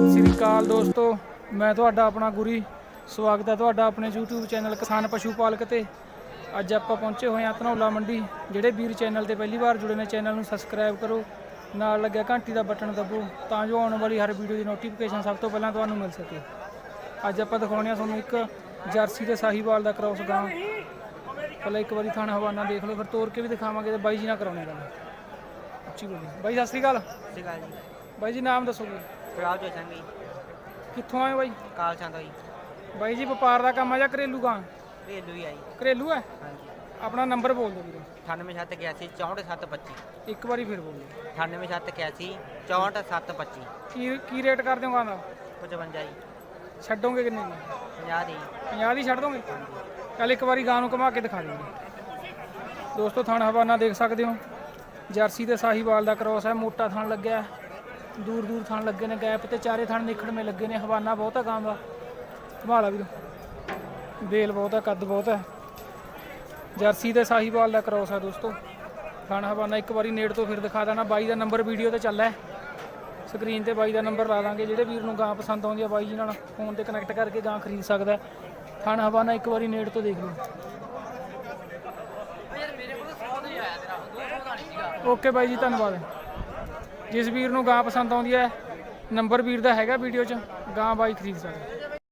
ਸਤਿ ਸ੍ਰੀ ਅਕਾਲ ਦੋਸਤੋ। ਮੈਂ ਤੁਹਾਡਾ ਆਪਣਾ ਗੁਰੀ। ਸਵਾਗਤ ਹੈ ਤੁਹਾਡਾ ਆਪਣੇ YouTube ਚੈਨਲ ਕਿਸਾਨ ਪਸ਼ੂ ਪਾਲਕ ਤੇ। ਅੱਜ ਆਪਾਂ ਪਹੁੰਚੇ ਹੋਏ ਹਾਂ ਧਨੌਲਾ ਮੰਡੀ ਜਿਹੜੇ ਵੀਰ ਚੈਨਲ ਤੇ ਪਹਿਲੀ ਵਾਰ ਜੁੜੇ ਨੇ ਚੈਨਲ ਨੂੰ ਸਬਸਕ੍ਰਾਈਬ ਕਰੋ। ਨਾਲ ਲੱਗਿਆ ਘੰਟੀ ਦਾ ਬਟਨ ਦਬੋ ਤਾਂ ਜੋ ਆਉਣ ਵਾਲੀ ਹਰ ਵੀਡੀਓ ਦੀ ਨੋਟੀਫਿਕੇਸ਼ਨ ਸਭ ਤੋਂ ਪਹਿਲਾਂ ਤੁਹਾਨੂੰ ਮਿਲ ਸਕੇ। ਅੱਜ ਆਪਾਂ ਦਿਖਾਉਣੇ ਆ ਤੁਹਾਨੂੰ ਇੱਕ ਜਰਸੀ ਤੇ ਸਾਹੀਵਾਲ ਦਾ ਕ੍ਰਾਸ ਗਾਂ। ਪਹਿਲਾਂ ਇੱਕ ਵਾਰੀ ਥਾਣਾ ਹਵਾਨਾ ਦੇਖ ਲਓ ਫਿਰ ਤੋੜ ਕੇ ਵੀ ਦਿਖਾਵਾਂਗੇ ਤੇ ਬਾਈ ਜੀ ਨਾਲ ਕਰਾਉਣੇ ਗੱਲ। ਉੱਚੀ ਬੋਲੀ ਬਾਈ ਸਤਿ ਸ੍ਰੀ ਅਕਾਲ। ਸਤਿ ਸ਼੍ਰੀ ਅਕਾਲ ਜੀ। ਬਾਈ ਜੀ ਨਾਮ ਦੱਸੋਗੇ ਗੁਲਾਬ ਜੋ ਸੰਗੀ ਕਿੱਥੋਂ ਆਏ ਹੋ ਬਾਈ? ਕਾਲ ਚੰਦ ਹੋਈ ਬਾਈ ਜੀ ਵਪਾਰ ਦਾ ਕੰਮ ਆ ਜਾਂ ਘਰੇਲੂ ਗਾਂ ਰੇਲੂ ਹੀ ਆਈ ਘਰੇਲੂ ਹੈ? ਹਾਂਜੀ। ਆਪਣਾ ਨੰਬਰ ਬੋਲ ਦਿਓ ਵੀਰੇ। 98781 64725 ਇੱਕ ਵਾਰੀ ਫਿਰ ਬੋਲ ਦਿਓ। 98781 64725 ਕੀ ਕੀ ਰੇਟ ਕਰਦੇ ਹੋ ਗਾਂ ਦਾ 55 ਜੀ। ਛੱਡੋਗੇ ਕਿੰਨੇ ਦੀ? 50 ਦੀ। 50 ਦੀ ਛੱਡ ਦੋਗੇ? ਚੱਲ ਇੱਕ ਵਾਰੀ ਗਾਂ ਨੂੰ ਘੁਮਾ ਕੇ ਦਿਖਾ ਦਿੰਦੇ ਦੋਸਤੋ ਥਣ ਹਵਾਨਾ ਦੇਖ ਸਕਦੇ ਹੋ। ਜਰਸੀ ਤੇ ਸਾਹੀਵਾਲ ਦਾ ਕ੍ਰੋਸ ਹੈ ਮੋਟਾ ਥਣ ਲੱਗਿਆ। ਹੈ। ਦੂਰ ਦੂਰ ਥਣ ਲੱਗੇ ਨੇ ਗੈਪ ਤੇ ਚਾਰੇ ਥਣ ਨਿਖੜਵੇਂ ਲੱਗੇ ਨੇ ਹਵਾਨਾ ਬਹੁਤ ਹੈ ਗਾਂ ਦਾ। ਸੰਭਾਲਾ ਵੀਰ ਬੇਲ ਬਹੁਤ ਕੱਦ ਬਹੁਤ ਹੈ ਜਰਸੀ ਤੇ ਸਾਹੀਵਾਲ ਦਾ ਕ੍ਰੋਸ ਹੈ ਦੋਸਤੋ। ਥਣ ਹਵਾਨਾ ਇੱਕ ਵਾਰੀ ਨੇੜ ਤੋਂ ਫਿਰ ਦਿਖਾ ਦੇਣਾ। ਬਾਈ ਦਾ ਨੰਬਰ ਵੀਡੀਓ ਤੇ ਚੱਲਦਾ ਹੈ ਸਕਰੀਨ ਤੇ ਬਾਈ ਦਾ ਨੰਬਰ ਲਾ ਦਾਂਗੇ। ਜਿਹੜੇ ਵੀਰ ਨੂੰ ਗਾਂ ਪਸੰਦ ਆਉਂਦੀ ਆ ਬਾਈ ਜੀ ਨਾਲ ਫੋਨ ਤੇ ਕਨੈਕਟ ਕਰਕੇ ਗਾਂ ਖਰੀਦ ਸਕਦਾ। ਥਣ ਹਵਾਨਾ ਇੱਕ ਵਾਰੀ ਨੇੜ ਤੋਂ ਦੇਖ ਲਓ। ਓਕੇ ਬਾਈ ਜੀ ਧੰਨਵਾਦ। ਜਿਸ ਵੀਰ ਨੂੰ ਗਾਂ ਪਸੰਦ ਆਉਂਦੀ ਹੈ, ਨੰਬਰ ਵੀਰ ਦਾ ਹੈਗਾ ਵੀਡੀਓ 'ਚ, ਗਾਂ ਬਾਈ ਖਰੀਦ ਸਕਦਾ।